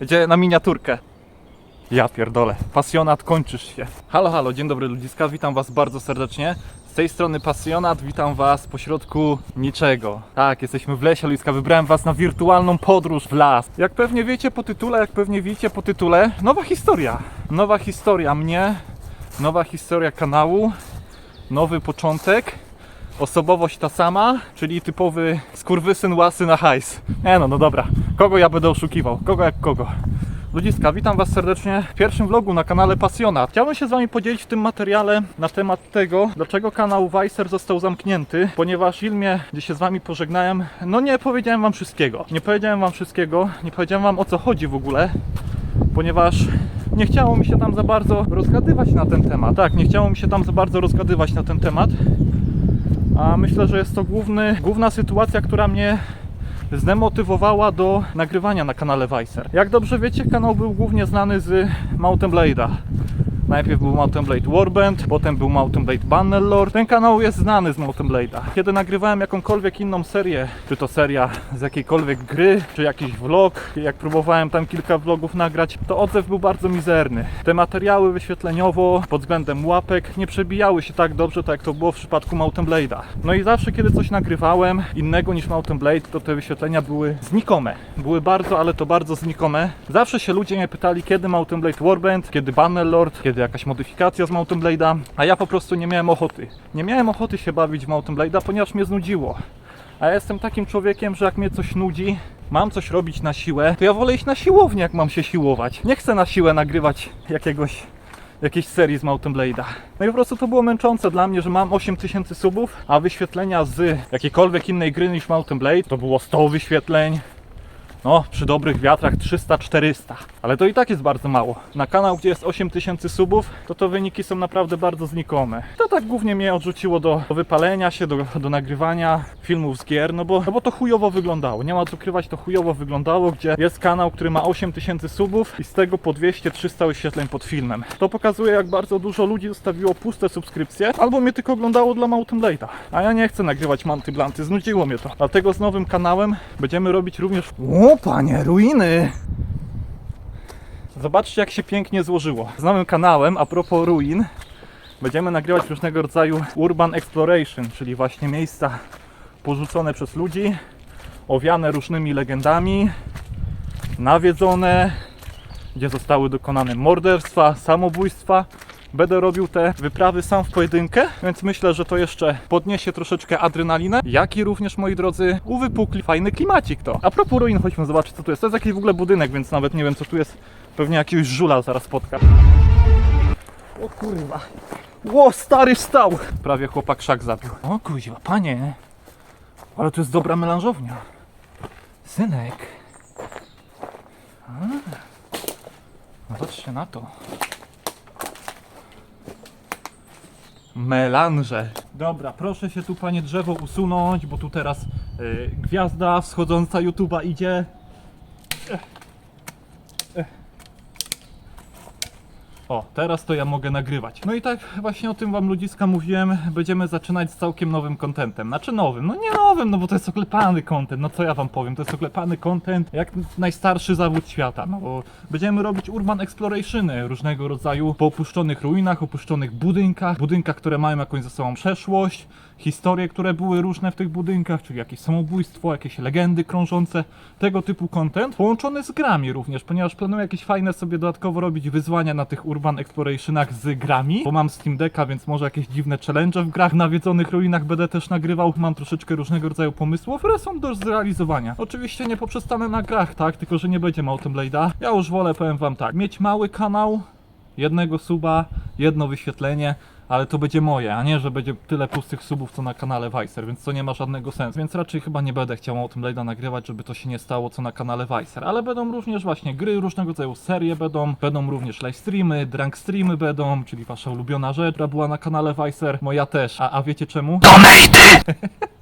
Gdzie na miniaturkę. Ja pierdolę. Pasjonat, kończysz się. Halo, halo, dzień dobry ludziska, witam was bardzo serdecznie. Z tej strony Pasjonat, witam was pośrodku niczego. Tak, jesteśmy w lesie ludziska, wybrałem was na wirtualną podróż w las. Jak pewnie wiecie po tytule, jak pewnie widzicie po tytule, nowa historia. Nowa historia mnie, nowa historia kanału, nowy początek. Osobowość ta sama, czyli typowy skurwysyn łasy na hajs. Nie no, no dobra. Kogo ja będę oszukiwał? Kogo jak kogo? Ludziska, witam Was serdecznie w pierwszym vlogu na kanale Pasjonat. Chciałbym się z Wami podzielić w tym materiale na temat tego, dlaczego kanał Weiser został zamknięty, ponieważ w filmie, gdzie się z Wami pożegnałem, no nie powiedziałem Wam wszystkiego. Nie powiedziałem Wam wszystkiego, nie powiedziałem Wam o co chodzi w ogóle, ponieważ nie chciało mi się tam za bardzo rozgadywać na ten temat. Tak, nie chciało mi się tam za bardzo rozgadywać na ten temat. A myślę, że jest to główny, główna sytuacja, która mnie zdemotywowała do nagrywania na kanale Weiser. Jak dobrze wiecie, kanał był głównie znany z Mountain Blade'a. Najpierw był Mountain Blade Warband, potem był Mountain Blade Bannerlord. Ten kanał jest znany z Mountain Blade'a. Kiedy nagrywałem jakąkolwiek inną serię, czy to seria z jakiejkolwiek gry, czy jakiś vlog, jak próbowałem tam kilka vlogów nagrać, to odzew był bardzo mizerny. Te materiały wyświetleniowo pod względem łapek nie przebijały się tak dobrze, tak jak to było w przypadku Mountain Blade'a. No i zawsze, kiedy coś nagrywałem innego niż Mountain Blade, to te wyświetlenia były znikome. Były bardzo, ale to bardzo znikome. Zawsze się ludzie mnie pytali, kiedy Mountain Blade Warband, kiedy Bannerlord, kiedy jakaś modyfikacja z Mountain Blade'a, a ja po prostu nie miałem ochoty. Nie miałem ochoty się bawić w Mountain Blade'a, ponieważ mnie znudziło. A ja jestem takim człowiekiem, że jak mnie coś nudzi, mam coś robić na siłę, to ja wolę iść na siłownię, jak mam się siłować. Nie chcę na siłę nagrywać jakiegoś jakiejś serii z Mountain Blade'a. No i po prostu to było męczące dla mnie, że mam 8000 subów, a wyświetlenia z jakiejkolwiek innej gry niż Mountain Blade to było 100 wyświetleń. No, przy dobrych wiatrach 300-400, ale to i tak jest bardzo mało. Na kanał, gdzie jest 8000 subów, to to wyniki są naprawdę bardzo znikome. To tak głównie mnie odrzuciło do, wypalenia się, do, do nagrywania filmów z gier, no bo, no bo to chujowo wyglądało. Nie ma co ukrywać, to chujowo wyglądało, gdzie jest kanał, który ma 8000 subów i z tego po 200-300 wyświetleń pod filmem. To pokazuje, jak bardzo dużo ludzi zostawiło puste subskrypcje, albo mnie tylko oglądało dla Mountain Blade'a. A ja nie chcę nagrywać Manty Blanty, znudziło mnie to. Dlatego z nowym kanałem będziemy robić również... O, panie, ruiny! Zobaczcie, jak się pięknie złożyło. Z nowym kanałem, a propos ruin, będziemy nagrywać różnego rodzaju urban exploration, czyli właśnie miejsca porzucone przez ludzi, owiane różnymi legendami, nawiedzone, gdzie zostały dokonane morderstwa, samobójstwa. Będę robił te wyprawy sam w pojedynkę, więc myślę, że to jeszcze podniesie troszeczkę adrenalinę, jak i również, moi drodzy, uwypukli fajny klimacik to. A propos ruin, chodźmy zobaczyć co tu jest. To jest jakiś w ogóle budynek, więc nawet nie wiem co tu jest. Pewnie jakiegoś żula zaraz spotka. O kurwa. Ło, stary wstał! Prawie chłopak szak zabił. O kuźwa, panie. Ale to jest dobra melanżownia. Synek. A. No patrzcie na to. Melanże. Dobra, proszę się tu panie drzewo usunąć, bo tu teraz y, gwiazda wschodząca YouTube'a idzie. Ech. O, teraz to ja mogę nagrywać. No i tak właśnie o tym wam ludziska mówiłem, będziemy zaczynać z całkiem nowym kontentem. Znaczy nowym, no nie nowym, no bo to jest oklepany kontent, no co ja wam powiem, to jest oklepany kontent jak najstarszy zawód świata, no bo będziemy robić urban explorationy różnego rodzaju po opuszczonych ruinach, opuszczonych budynkach, budynkach, które mają jakąś ze sobą przeszłość, historie, które były różne w tych budynkach, czyli jakieś samobójstwo, jakieś legendy krążące, tego typu content, połączony z grami również, ponieważ planuję jakieś fajne sobie dodatkowo robić wyzwania na tych urban explorationach z grami, bo mam Steam Decka, więc może jakieś dziwne challenge w grach nawiedzonych ruinach będę też nagrywał, mam troszeczkę różnego rodzaju pomysłów, które są do zrealizowania. Oczywiście nie poprzestanę na grach, tak, tylko że nie będzie Mountain Blade'a. Ja już wolę, powiem wam tak, mieć mały kanał, jednego suba, jedno wyświetlenie, ale to będzie moje, a nie, że będzie tyle pustych subów co na kanale Weiser, więc to nie ma żadnego sensu. Więc raczej chyba nie będę chciał o tym Blade'a nagrywać, żeby to się nie stało co na kanale Weiser. Ale będą również właśnie gry, różnego rodzaju serie będą, będą również live streamy, drunk streamy będą, czyli wasza ulubiona rzecz, która była na kanale Weiser, moja też. A, a wiecie czemu? Donaty!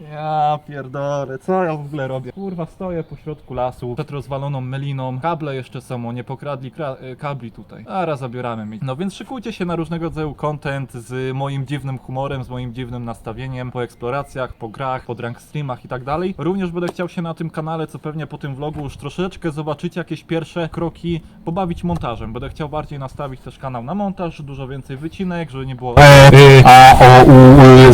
Ja pierdolę, co ja w ogóle robię? Kurwa, stoję po środku lasu, przed rozwaloną meliną, kable jeszcze są, nie pokradli kra- e, kabli tutaj. Zaraz zabieramy mi. No więc szykujcie się na różnego rodzaju content z moim dziwnym humorem, z moim dziwnym nastawieniem, po eksploracjach, po grach, po drunk streamach i tak dalej. Również będę chciał się na tym kanale, co pewnie po tym vlogu już troszeczkę zobaczycie jakieś pierwsze kroki, pobawić montażem. Będę chciał bardziej nastawić też kanał na montaż, dużo więcej wycinek, żeby nie było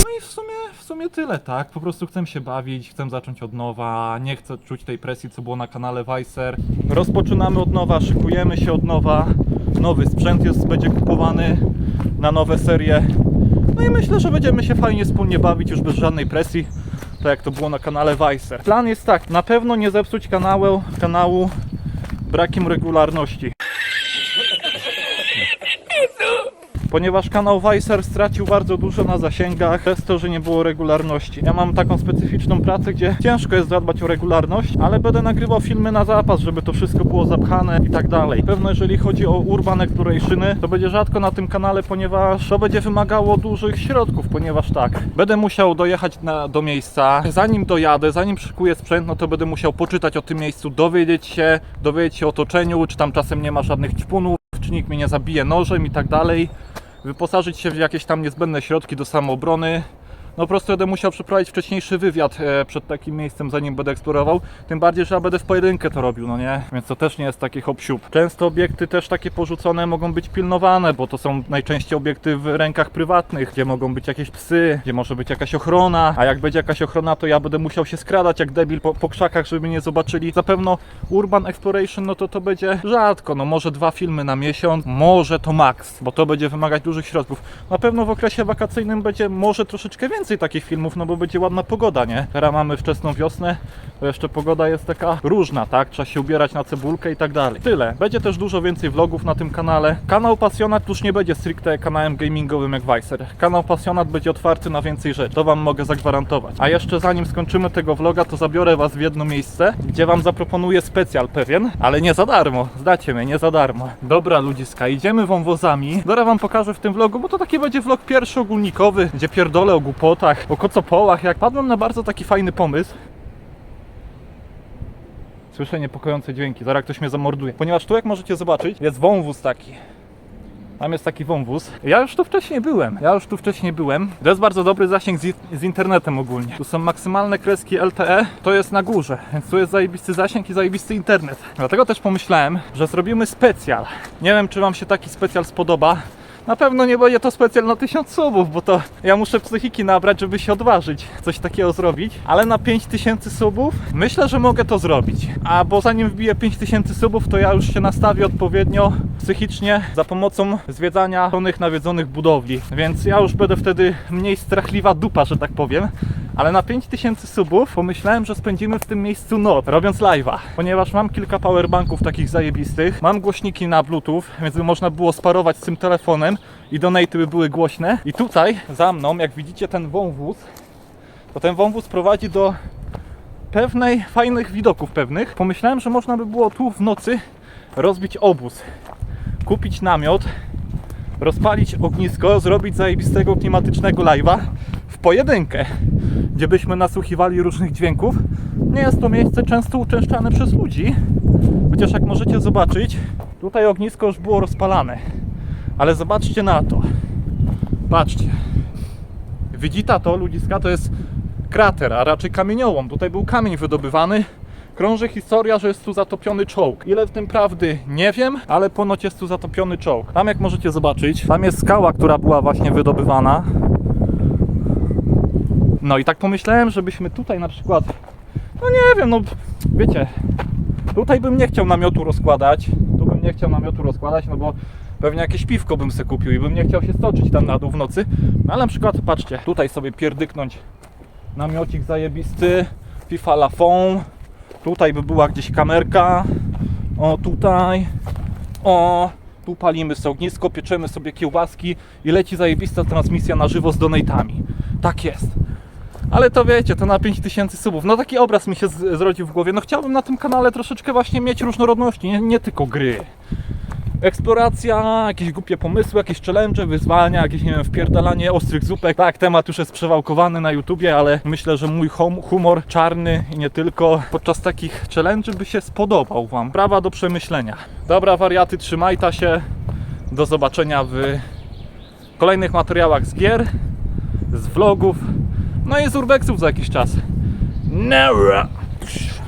no i w sumie, sumie tyle, tak? Po prostu chcę się bawić, chcę zacząć od nowa, nie chcę czuć tej presji, co było na kanale Vicer. Rozpoczynamy od nowa, szykujemy się od nowa. Nowy sprzęt jest, będzie kupowany na nowe serie. No i myślę, że będziemy się fajnie wspólnie bawić, już bez żadnej presji, tak jak to było na kanale Vicer. Plan jest tak, na pewno nie zepsuć kanału, kanału brakiem regularności. Ponieważ kanał Vicer stracił bardzo dużo na zasięgach przez to, że nie było regularności. Ja mam taką specyficzną pracę, gdzie ciężko jest zadbać o regularność, ale będę nagrywał filmy na zapas, żeby to wszystko było zapchane i tak dalej. Pewno jeżeli chodzi o Urban Explorationy, to będzie rzadko na tym kanale, ponieważ to będzie wymagało dużych środków, ponieważ tak, będę musiał dojechać na, do miejsca, zanim dojadę, zanim szykuję sprzęt, no to będę musiał poczytać o tym miejscu, dowiedzieć się, dowiedzieć się o otoczeniu, czy tam czasem nie ma żadnych ćpunów, czy nikt mnie nie zabije nożem i tak dalej wyposażyć się w jakieś tam niezbędne środki do samoobrony. No po prostu będę musiał przeprowadzić wcześniejszy wywiad e, przed takim miejscem, zanim będę eksplorował. Tym bardziej, że ja będę w pojedynkę to robił, no nie? Więc to też nie jest taki hop. Często obiekty też takie porzucone mogą być pilnowane, bo to są najczęściej obiekty w rękach prywatnych, gdzie mogą być jakieś psy, gdzie może być jakaś ochrona, a jak będzie jakaś ochrona, to ja będę musiał się skradać jak debil po, po krzakach, żeby mnie nie zobaczyli. Zapewne Urban Exploration, no to to będzie rzadko, no może dwa filmy na miesiąc, może to max, bo to będzie wymagać dużych środków. Na pewno w okresie wakacyjnym będzie może troszeczkę więcej takich filmów, no bo będzie ładna pogoda, nie? Teraz mamy wczesną wiosnę, to jeszcze pogoda jest taka różna, tak? Trzeba się ubierać na cebulkę i tak dalej. Tyle. Będzie też dużo więcej vlogów na tym kanale. Kanał Pasjonat już nie będzie stricte kanałem gamingowym jak Vicer. Kanał Pasjonat będzie otwarty na więcej rzeczy. To wam mogę zagwarantować. A jeszcze zanim skończymy tego vloga, to zabiorę was w jedno miejsce, gdzie wam zaproponuję specjal pewien, ale nie za darmo. Zdacie mnie, nie za darmo. Dobra ludziska, idziemy wąwozami. Zaraz wam pokażę w tym vlogu, bo to taki będzie vlog pierwszy ogólnikowy, gdzie pierdolę o głupotach, o kocopołach. Jak padłem na bardzo taki fajny pomysł, Słyszę niepokojące dźwięki, zaraz ktoś mnie zamorduje. Ponieważ tu, jak możecie zobaczyć, jest wąwóz taki. Tam jest taki wąwóz. Ja już tu wcześniej byłem. Ja już tu wcześniej byłem. To jest bardzo dobry zasięg z, z internetem ogólnie. Tu są maksymalne kreski LTE. To jest na górze, więc tu jest zajebisty zasięg i zajebisty internet. Dlatego też pomyślałem, że zrobimy specjal. Nie wiem, czy Wam się taki specjal spodoba. Na pewno nie będzie to specjal na 1000 subów, bo to ja muszę psychiki nabrać, żeby się odważyć coś takiego zrobić. Ale na 5000 subów myślę, że mogę to zrobić. A bo zanim wbiję 5000 subów, to ja już się nastawię odpowiednio psychicznie za pomocą zwiedzania pełnych nawiedzonych budowli. Więc ja już będę wtedy mniej strachliwa dupa, że tak powiem. Ale na 5000 subów pomyślałem, że spędzimy w tym miejscu noc, robiąc live'a. Ponieważ mam kilka powerbanków takich zajebistych, mam głośniki na bluetooth, więc by można było sparować z tym telefonem i donaty by były głośne. I tutaj za mną, jak widzicie ten wąwóz, to ten wąwóz prowadzi do pewnej, fajnych widoków pewnych. Pomyślałem, że można by było tu w nocy rozbić obóz, kupić namiot, rozpalić ognisko, zrobić zajebistego klimatycznego live'a w pojedynkę, gdzie byśmy nasłuchiwali różnych dźwięków. Nie jest to miejsce często uczęszczane przez ludzi, chociaż jak możecie zobaczyć, tutaj ognisko już było rozpalane. Ale zobaczcie na to. Patrzcie. Widzita to, ludziska, to jest krater, a raczej kamieniołom. Tutaj był kamień wydobywany. Krąży historia, że jest tu zatopiony czołg. Ile w tym prawdy nie wiem, ale ponoć jest tu zatopiony czołg. Tam jak możecie zobaczyć, tam jest skała, która była właśnie wydobywana. No i tak pomyślałem, żebyśmy tutaj na przykład, no nie wiem, no wiecie, tutaj bym nie chciał namiotu rozkładać, tu bym nie chciał namiotu rozkładać, no bo pewnie jakieś piwko bym se kupił i bym nie chciał się stoczyć tam na dół w nocy. No ale na przykład, patrzcie, tutaj sobie pierdyknąć namiocik zajebisty, FIFA La Fon, tutaj by była gdzieś kamerka, o tutaj, o, tu palimy sobie ognisko, pieczemy sobie kiełbaski i leci zajebista transmisja na żywo z donatami. Tak jest. Ale to wiecie, to na 5000 subów. No taki obraz mi się z- zrodził w głowie. No chciałbym na tym kanale troszeczkę właśnie mieć różnorodności, nie, nie tylko gry. Eksploracja, jakieś głupie pomysły, jakieś challenge, wyzwania, jakieś, nie wiem, wpierdalanie ostrych zupek. Tak, temat już jest przewałkowany na YouTubie, ale myślę, że mój hum- humor czarny i nie tylko podczas takich challenge by się spodobał Wam. Prawa do przemyślenia. Dobra, wariaty, trzymaj ta się. Do zobaczenia w kolejnych materiałach z gier, z vlogów, no i z urbexów za jakiś czas. Nara!